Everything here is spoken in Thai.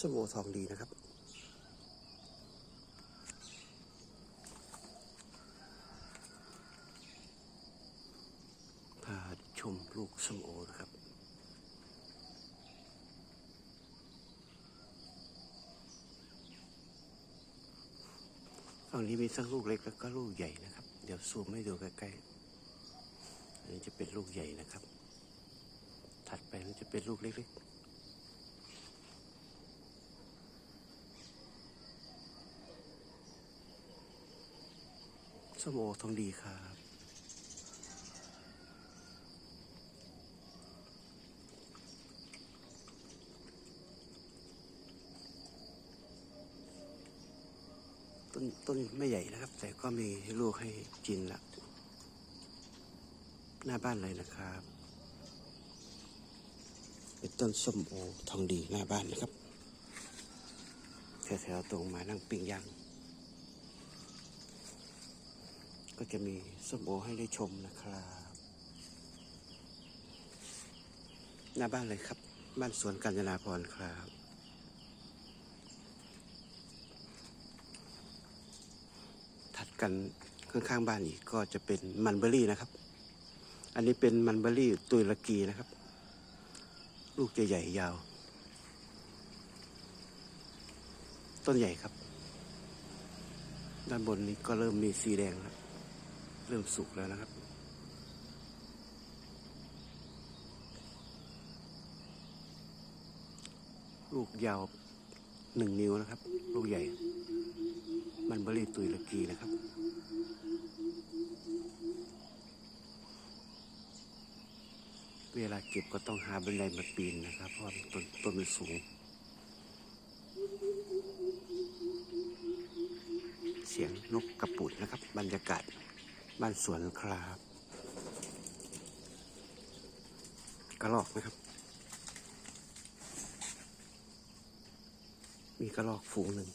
สมโอทองดีนะครับพาชมลูกส้มโอนะครับฝั่งนี้มีทั้งลูกเล็กแล้วก็ลูกใหญ่นะครับ เดี๋ยวซูมให้ดูใกล้ๆ อันนี้จะเป็นลูกใหญ่นะครับ ถัดไปนั้นจะเป็นลูกเล็กๆ มโอทองดีครับ ต้นต้นไม่ใหญ่นะครับ แต่ก็มีลูกให้กินละหน้าบ้านเลยนะครับ เป็นต้นส้มโอทองดีหน้าบ้านนะครับแถวๆตรงมานั่งปิ้งย่าง ก็จะมีส้มโอให้ได้ชมนะครับ หน้าบ้านเลยครับ บ้านสวนกาญจนาพรครับถัดกันข้างๆบ้านอีกก็จะเป็นมันเบอรี่นะครับ อันนี้เป็นมันเบอรี่ตุยลกีนะครับ ลูกจะใหญ่ยาว ต้นใหญ่ครับ ด้านบนนี้ก็เริ่มมีสีแดงแล้ว เริ่มสุกแล้วนะครับ ลูกยาวหนึ่งนิ้วนะครับ ลูกใหญ่ มันเบอรี่ตุยละกีนะครับเวลาเก็บก็ต้องหาบันไดมาปีนนะครับ เพราะต้นต้นมันสูง เสียงนกกระปุดนะครับ บรรยากาศ บ้านสวนครับกระรอกนะครับ มีกระรอกฝูงหนึ่ง